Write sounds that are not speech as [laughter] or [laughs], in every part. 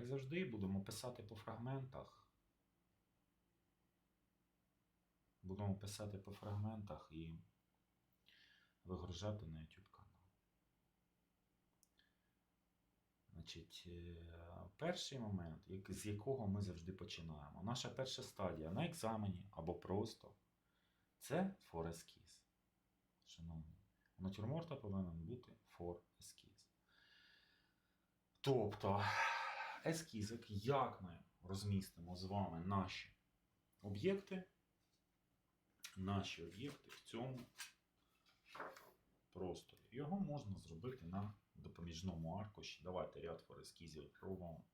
Як завжди, будемо писати по фрагментах. Будемо писати по фрагментах і вигружати на YouTube канал. Значить, е, перший момент, з якого ми завжди починаємо. Наша перша стадія на екзамені або просто це for ескіз. Шановні, у натюрморта повинен бути for ескіз. Тобто, ескізик, як ми розмістимо з вами наші об'єкти, наші об'єкти в цьому просторі. Його можна зробити на допоміжному аркуші. Давайте ряд форескізів пробуємо.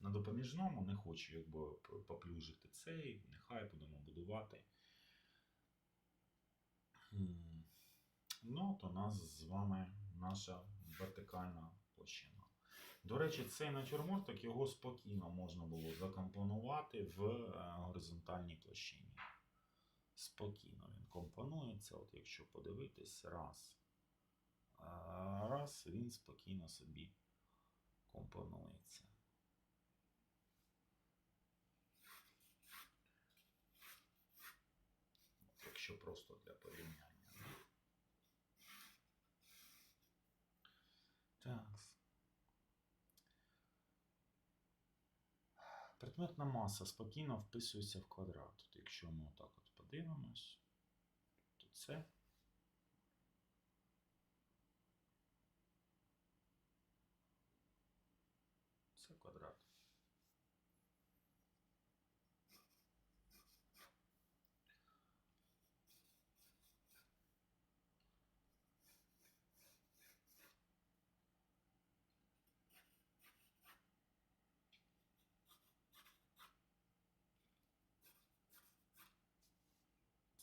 На допоміжному не хочу якби поплюжити цей, нехай будемо будувати. Ну, то у нас з вами наша вертикальна площина. До речі, цей натюрморт, його спокійно можна було закомпонувати в е, горизонтальній площині. Спокійно він компонується, от якщо подивитись, раз. А раз він спокійно собі компонується. Якщо просто для порівняння. Так. Предметна маса спокійно вписується в квадрат. От якщо ми отак от подивимось, то це це квадрат.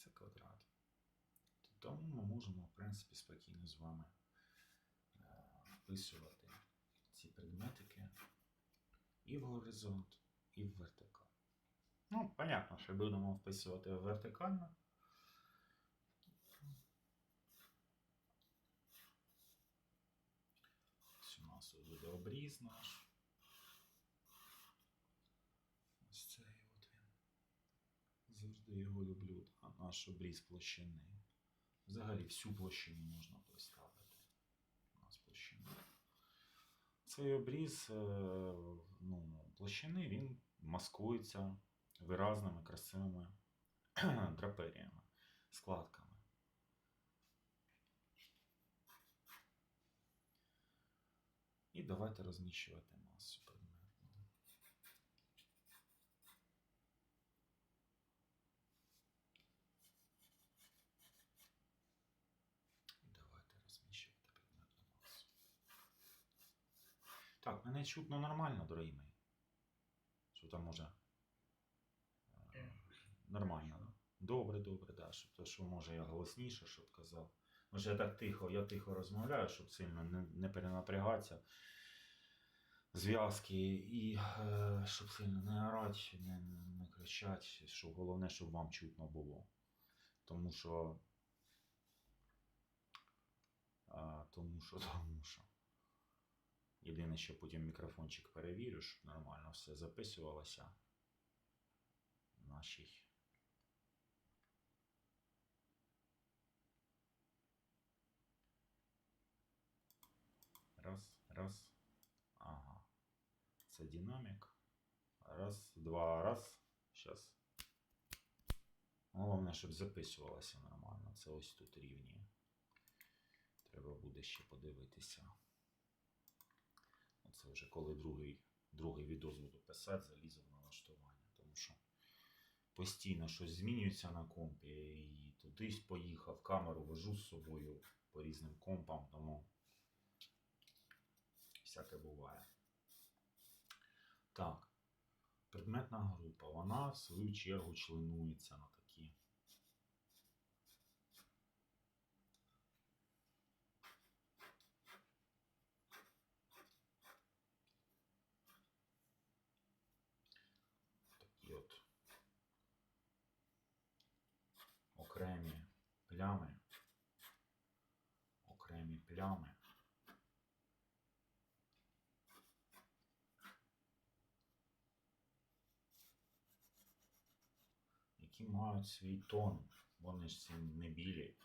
Це квадрат. Тому ми можемо, в принципі, спокійно з вами е, вписувати ці предметики і в горизонт, і в вертикаль. Ну, понятно, що будемо вписувати вертикально. Ось у нас буде обріз наш. Ось цей от він. Завжди його люблю, наш обріз площини. Взагалі всю площину можна поставити. У нас площина. Цей обріз е, ну, площини він маскується виразними, красивими [clears throat] драперіями, складками. І давайте розміщувати Так, мене чутно нормально, дорогі мої. Що там може. е, Нормально, да? Добре, добре, да. Щоб то, що може я голосніше, щоб казав. Може я так тихо, я тихо розмовляю, щоб сильно не, не перенапрягатися. Зв'язки і е, щоб сильно не орати, не, не, не кричати, що головне, щоб вам чутно було. Тому що. А, тому що, [laughs] тому що. Єдине, що потім мікрофончик перевірю, щоб нормально все записувалося. Нашій. Раз, раз. Ага. Це динамік. Раз, два, раз. Щас. Головне, щоб записувалося нормально. Це ось тут рівні. Треба буде ще подивитися. Оце вже коли другий, другий відос буду писати, залізу в налаштування. Тому що постійно щось змінюється на компі і тудись поїхав, камеру вожу з собою по різним компам, тому всяке буває. Так. Предметна група, вона в свою чергу членується на плями, окремі плями. Які мають свій тон, вони ж ці не білі.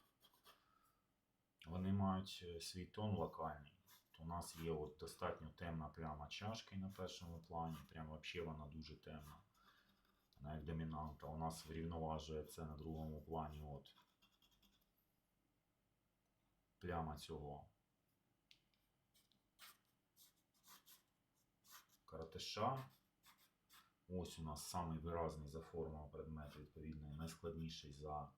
Вони мають е, свій тон локальний. У нас є от достатньо темна пряма чашки на першому плані, прям взагалі вона дуже темна. Вона як домінанта. У нас врівноважує це на другому плані от пляма цього каратиша. Ось у нас самий виразний за формою предмет, відповідно, найскладніший за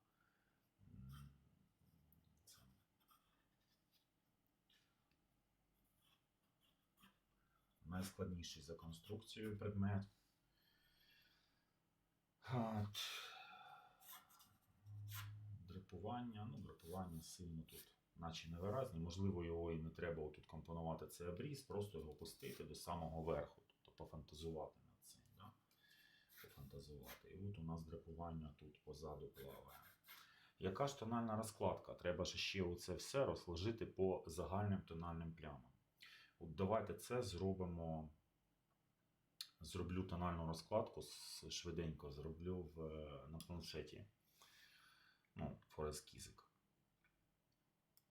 найскладніший за конструкцією предмет. От. Дрипування, ну, дрипування сильно тут, наче невиразні. Можливо, його і не треба тут компонувати цей обріз, просто його пустити до самого верху, тобто пофантазувати над цим. Да? Пофантазувати. І от у нас дрипування тут позаду плаває. Яка ж тональна розкладка? Треба ж ще оце все розложити по загальним тональним плямам. От давайте це зробимо. Зроблю тональну розкладку, швиденько зроблю в, на планшеті. Ну, форескізик.